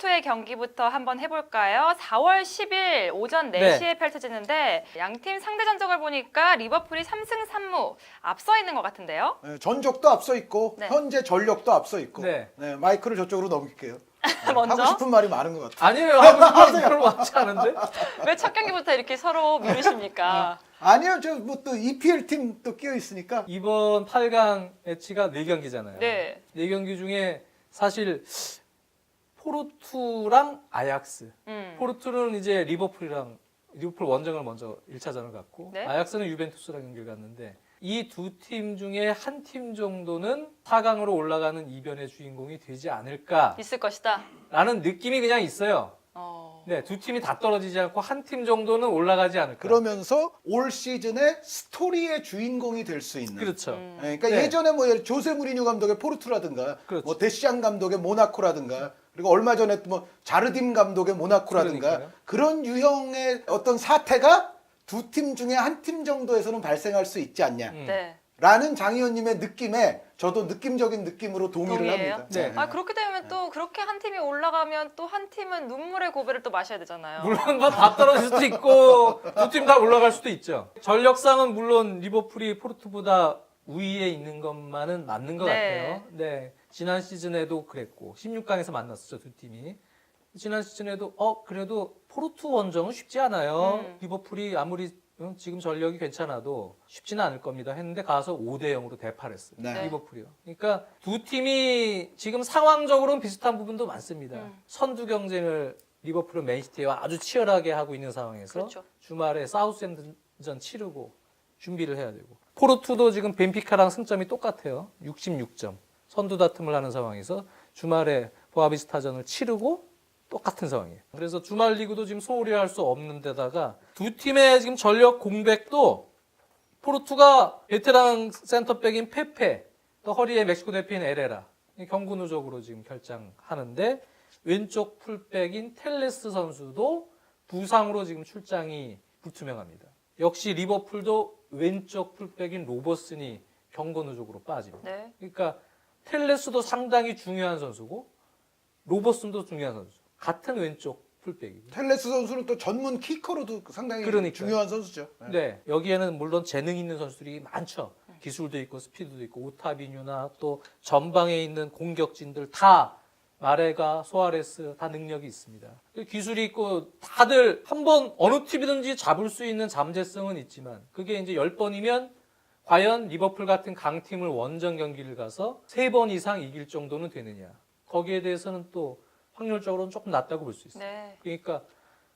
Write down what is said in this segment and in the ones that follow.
포르투의 경기부터 한번 해볼까요? 4월 10일 오전 네. 4시에 펼쳐지는데 양팀 상대 전적을 보니까 리버풀이 3승 3무 앞서 있는 것 같은데요. 네, 전적도 앞서 있고 네. 현재 전력도 앞서 있고 네. 네, 마이크를 저쪽으로 넘길게요. 네, 먼저? 하고 싶은 말이 많은 것 같아요. 아니에요. 하고 싶은 걸 많지 않은데? 왜 첫 경기부터 이렇게 서로 미루십니까? 아니요, 저 뭐 또 EPL 팀 또 끼어 있으니까 이번 8강 매치가 4경기잖아요. 네. 4경기 중에 사실 포르투랑 아약스. 음. 포르투는 이제 리버풀이랑 리버풀 원정을 먼저 1차전을 갔고 네. 아약스는 유벤투스랑 경기를 갔는데 이 두 팀 중에 한 팀 정도는 4강으로 올라가는 이변의 주인공이 되지 않을까라는 있을 것이다. 느낌이 그냥 있어요. 어. 네, 두 팀이 다 떨어지지 않고 한 팀 정도는 올라가지 않을까. 그러면서 올 시즌의 스토리의 주인공이 될 수 있는. 그렇죠. 음. 네, 그러니까 네. 예전에 뭐 예를 조세 무리뉴 감독의 포르투라든가 그렇죠. 뭐 데시안 감독의 모나코라든가 그리고 얼마 전에 또뭐 자르딤 감독의 모나코라든가 그러니까요. 그런 유형의 어떤 사태가 두 팀 중에 한 팀 정도에서는 발생할 수 있지 않냐. 음. 네. 라는 장 의원님의 느낌에 저도 느낌적인 느낌으로 동의를 동의해요? 합니다. 네. 아 그렇게 되면 또 그렇게 한 팀이 올라가면 또 한 팀은 눈물의 고배를 또 마셔야 되잖아요. 물론 뭐 다 떨어질 수도 있고 두 팀 다 올라갈 수도 있죠. 전력상은 물론 리버풀이 포르투보다 우위에 있는 것만은 맞는 것 네. 같아요. 네. 지난 시즌에도 그랬고 16강에서 만났었죠 두 팀이. 지난 시즌에도 어 그래도 포르투 원정은 쉽지 않아요. 음. 리버풀이 아무리 어, 지금 전력이 괜찮아도 쉽지는 않을 겁니다. 했는데 가서 5대 0으로 대파했어요. 네. 리버풀이요. 그러니까 두 팀이 지금 상황적으로는 비슷한 부분도 많습니다. 음. 선두 경쟁을 리버풀은 맨시티와 아주 치열하게 하고 있는 상황에서 그렇죠. 주말에 사우스햄튼전 치르고 준비를 해야 되고 포르투도 지금 벤피카랑 승점이 똑같아요. 66점. 선두 다툼을 하는 상황에서 주말에 보아비스타전을 치르고 똑같은 상황이에요. 그래서 주말 리그도 지금 소홀히 할 수 없는 데다가 두 팀의 지금 전력 공백도 포르투가 베테랑 센터백인 페페, 또 허리에 멕시코 대표인 에레라 경고 누적으로 지금 결장하는데 왼쪽 풀백인 텔레스 선수도 부상으로 지금 출장이 불투명합니다. 역시 리버풀도 왼쪽 풀백인 로버슨이 경고 누적으로 빠집니다. 네. 그러니까 텔레스도 상당히 중요한 선수고 로버슨도 중요한 선수. 같은 왼쪽 풀백이고. 텔레스 선수는 또 전문 키커로도 상당히 그러니까요. 중요한 선수죠. 네. 네, 여기에는 물론 재능 있는 선수들이 많죠. 기술도 있고 스피드도 있고 오타비뉴나 또 전방에 있는 공격진들 다 마레가 소아레스 다 능력이 있습니다. 그 기술이 있고 다들 한 번 어느 팀이든지 잡을 수 있는 잠재성은 있지만 그게 이제 10번이면 과연 리버풀 같은 강팀을 원정 경기를 가서 세번 이상 이길 정도는 되느냐. 거기에 대해서는 또 확률적으로는 조금 낮다고 볼 수 있어요. 네. 그러니까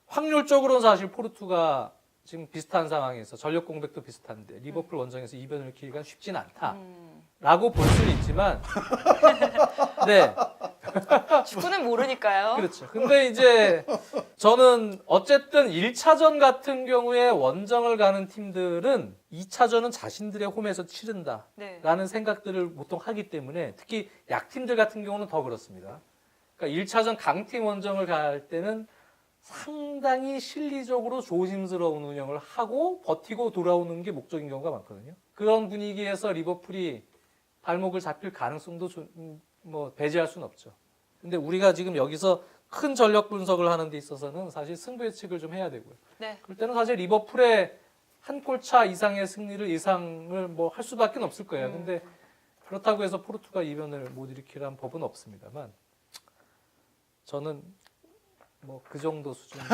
확률적으로는 사실 포르투가 지금 비슷한 상황에서 전력 공백도 비슷한데 리버풀 원정에서 이변을 키기가 쉽진 않다라고 음. 볼 수는 있지만 네 축구는 모르니까요. 그렇죠. 근데 이제 저는 어쨌든 1차전 같은 경우에 원정을 가는 팀들은 2차전은 자신들의 홈에서 치른다. 네. 라는 생각들을 보통 하기 때문에 특히 약팀들 같은 경우는 더 그렇습니다. 그러니까 1차전 강팀 원정을 갈 때는 상당히 실리적으로 조심스러운 운영을 하고 버티고 돌아오는 게 목적인 경우가 많거든요. 그런 분위기에서 리버풀이 발목을 잡힐 가능성도 좀, 음, 뭐 배제할 수는 없죠. 근데 우리가 지금 여기서 큰 전력 분석을 하는 데 있어서는 사실 승부 예측을 좀 해야 되고요. 네. 그럴 때는 사실 리버풀의 한 골 차 이상의 승리를 예상을 뭐 할 수밖에 없을 거예요. 음. 근데 그렇다고 해서 포르투가 이변을 못 일으키라는 법은 없습니다만 저는 뭐 그 정도 수준.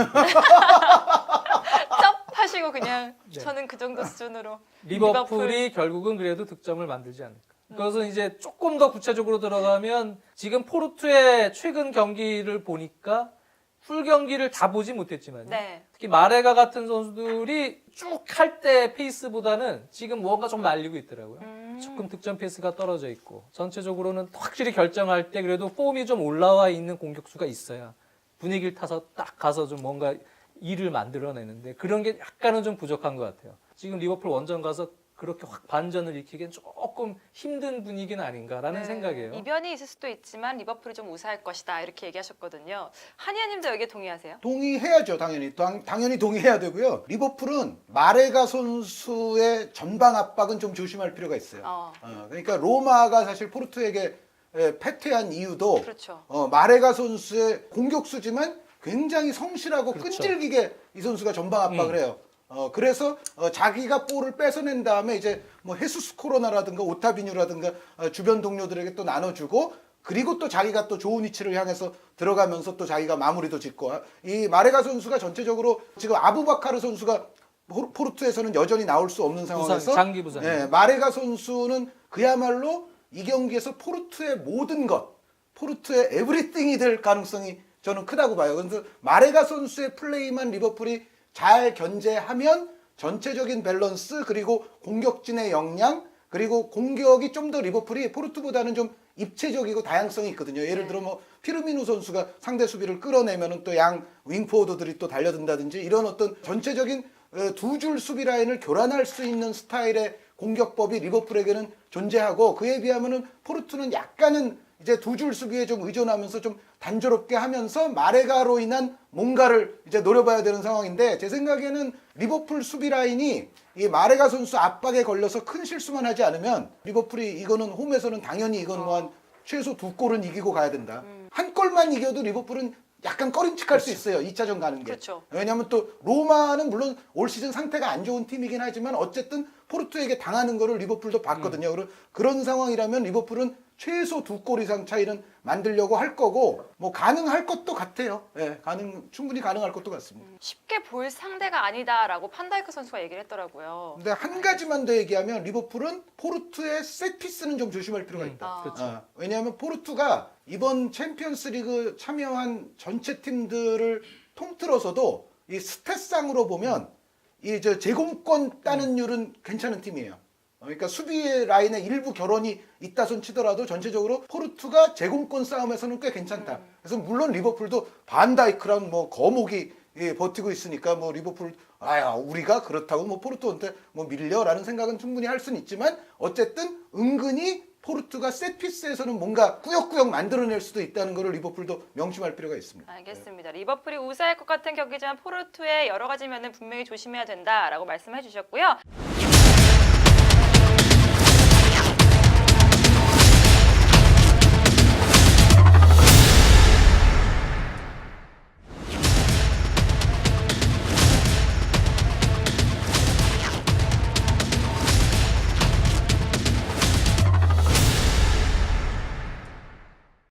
쩝 하시고 그냥 네. 저는 그 정도 수준으로 리버풀이 결국은 그래도 득점을 만들지 않을까. 그것은 이제 조금 더 구체적으로 들어가면 지금 포르투의 최근 경기를 보니까 풀 경기를 다 보지 못했지만 네. 특히 마레가 같은 선수들이 쭉 할 때 페이스보다는 지금 뭔가 좀 말리고 있더라고요. 음. 조금 득점 페이스가 떨어져 있고 전체적으로는 확실히 결정할 때 그래도 폼이 좀 올라와 있는 공격수가 있어야 분위기를 타서 딱 가서 좀 뭔가 일을 만들어내는데 그런 게 약간은 좀 부족한 것 같아요. 지금 리버풀 원정 가서 그렇게 확 반전을 일으키기엔 조금 힘든 분위기는 아닌가라는 네. 생각이에요. 이변이 있을 수도 있지만 리버풀이 좀 우세할 것이다 이렇게 얘기하셨거든요. 한의원님도 여기에 동의하세요? 동의해야죠, 당연히. 당, 당연히 동의해야 되고요. 리버풀은 마레가 선수의 전방 압박은 좀 조심할 필요가 있어요. 어. 어, 그러니까 로마가 사실 포르투에게 에, 패퇴한 이유도 그렇죠. 어, 마레가 선수의 공격수지만 굉장히 성실하고 그렇죠. 끈질기게 이 선수가 전방 압박을 해요. 어, 그래서 어, 자기가 볼을 뺏어낸 다음에 이제 뭐 헤수스 코로나라든가 오타비뉴라든가 어, 주변 동료들에게 또 나눠주고 그리고 또 자기가 또 좋은 위치를 향해서 들어가면서 또 자기가 마무리도 짓고 이 마레가 선수가 전체적으로 지금 아부바카르 선수가 포르- 포르투에서는 여전히 나올 수 없는 상황에서 부상, 장기 부상. 예, 마레가 선수는 그야말로 이 경기에서 포르투의 모든 것, 포르투의 에브리띵이 될 가능성이 저는 크다고 봐요. 그래서 마레가 선수의 플레이만 리버풀이 잘 견제하면 전체적인 밸런스 그리고 공격진의 역량 그리고 공격이 좀 더 리버풀이 포르투보다는 좀 입체적이고 다양성이 있거든요. 예를 들어 뭐 피르미누 선수가 상대 수비를 끌어내면은 또 양 윙포워드들이 또 달려든다든지 이런 어떤 전체적인 어, 두줄 수비 라인을 교란할 수 있는 스타일의 공격법이 리버풀에게는 존재하고 그에 비하면은 포르투는 약간은 이제 두 줄 수비에 좀 의존하면서 좀 단조롭게 하면서 마레가로 인한 뭔가를 이제 노려봐야 되는 상황인데 제 생각에는 리버풀 수비 라인이 이 마레가 선수 압박에 걸려서 큰 실수만 하지 않으면 리버풀이 이거는 홈에서는 당연히 이건 뭐 한 최소 두 골은 이기고 가야 된다. 한 골만 이겨도 리버풀은 약간 꺼림칙할 수 있어요. 2차전 가는 게. 그렇죠. 왜냐하면 또 로마는 물론 올 시즌 상태가 안 좋은 팀이긴 하지만 어쨌든 포르투에게 당하는 거를 리버풀도 봤거든요. 그런 그런 상황이라면 리버풀은 최소 두 골 이상 차이는 만들려고 할 거고 뭐 가능할 것도 같아요. 예, 가능 충분히 가능할 것도 같습니다. 쉽게 볼 상대가 아니다라고 판다이크 선수가 얘기를 했더라고요. 근데 한 가지만 더 얘기하면 리버풀은 포르투의 세트피스는 좀 조심할 필요가 있다. 아. 그렇죠. 어, 왜냐하면 포르투가 이번 챔피언스리그 참여한 전체 팀들을 통틀어서도 이 스탯상으로 보면 이 저 제공권 따는 율은 괜찮은 팀이에요. 어, 그러니까 수비 라인에 일부 결혼이 있다 손 치더라도 전체적으로 포르투가 제공권 싸움에서는 꽤 괜찮다. 그래서 물론 리버풀도 반다이크랑 뭐 거목이 예, 버티고 있으니까 뭐 리버풀 아야 우리가 그렇다고 뭐 포르투한테 뭐 밀려라는 생각은 충분히 할 수는 있지만 어쨌든 은근히 포르투가 세트피스에서는 뭔가 꾸역꾸역 만들어낼 수도 있다는 것을 리버풀도 명심할 필요가 있습니다. 알겠습니다. 리버풀이 우세할 것 같은 경기지만 포르투의 여러 가지 면은 분명히 조심해야 된다라고 말씀해 주셨고요.